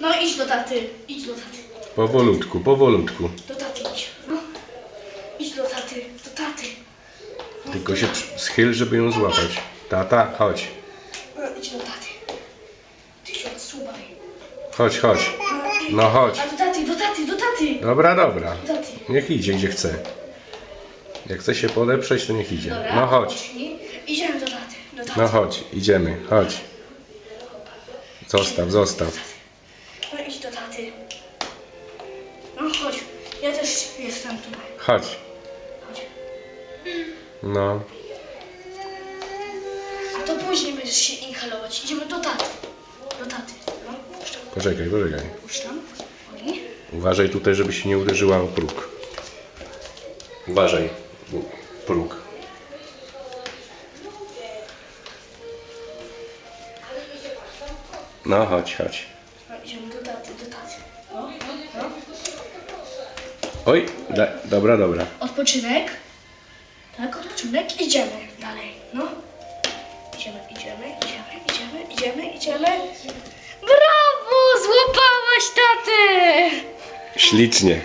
No idź do taty, idź do taty. Powolutku, powolutku. Do taty idź. No. Idź do taty, do taty. Tylko się przy- schyl, żeby ją złapać. Tata, chodź. No, idź do taty. Ty się odsuwaj. Chodź, chodź. No. No chodź. A do taty, do taty, do taty. Dobra, dobra. Do taty. Niech idzie gdzie chce. Jak chce się podeprzeć, to niech idzie. Dobra, No chodź. pocznij. Idziemy do taty, do taty. No chodź, idziemy. Chodź. Zostaw, zostaw. No chodź, ja też jestem tutaj. Chodź. Chodź. No. A to później będziesz się inhalować. Idziemy do taty. Do taty. No, puszczam. Poczekaj, poczekaj. Puszczam. Oli. Uważaj tutaj, żeby się nie uderzyła o próg. Uważaj. bo- Próg. No chodź, chodź. No idziemy do taty, do taty. Oj, da, dobra, dobra. Odpoczynek. Tak, odpoczynek. Idziemy dalej. No. Idziemy, idziemy, idziemy, idziemy, idziemy, idziemy. Brawo! Złapałaś tatę! Ślicznie.